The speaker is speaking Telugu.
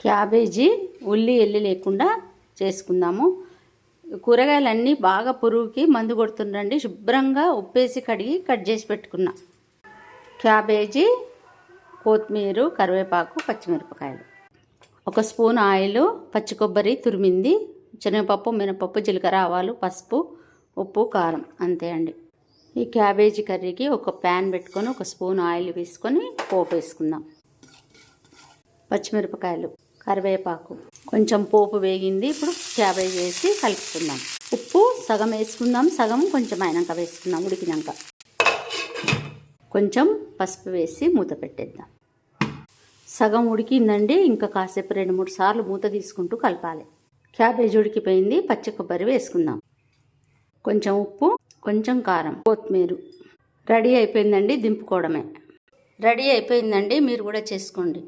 క్యాబేజీ ఉల్లి ఎల్లి లేకుండా చేసుకుందాము. కూరగాయలన్నీ బాగా పురుగుకి మందు కొడుతుండండి. శుభ్రంగా ఉప్పేసి కడిగి కట్ చేసి పెట్టుకున్నా. క్యాబేజీ కొత్తిమీర కరివేపాకు పచ్చిమిరపకాయలు. ఒక స్పూన్ ఆయిల్ పచ్చి కొబ్బరి తురిమింది. శనగపప్పు మినపప్పు జీలకర్ర ఆవాలు పసుపు ఉప్పు కారం అంతే అండి. ఈ క్యాబేజీ కర్రీకి ఒక ప్యాన్ పెట్టుకొని ఒక స్పూన్ ఆయిల్ వేసుకొని పోపు వేసుకుందాం. పచ్చిమిరపకాయలు. కరివేపాకు. కొంచెం పోపు వేగింది. ఇప్పుడు క్యాబేజ్ వేసి కలుపుకుందాం. ఉప్పు సగం వేసుకుందాం. సగం కొంచెం అయినాక వేసుకుందాం. ఉడికినాక. కొంచెం పసుపు వేసి మూత పెట్టేద్దాం. సగం ఉడికిందండి. ఇంకా కాసేపు రెండు మూడు సార్లు మూత తీసుకుంటూ కలపాలి. క్యాబేజ్ ఉడికిపోయింది. పచ్చి కొబ్బరి వేసుకుందాం. కొంచెం ఉప్పు కొంచెం కారం కొత్తిమీర. రెడీ అయిపోయిందండి దింపుకోవడమే. రెడీ అయిపోయిందండి. మీరు కూడా చేసుకోండి.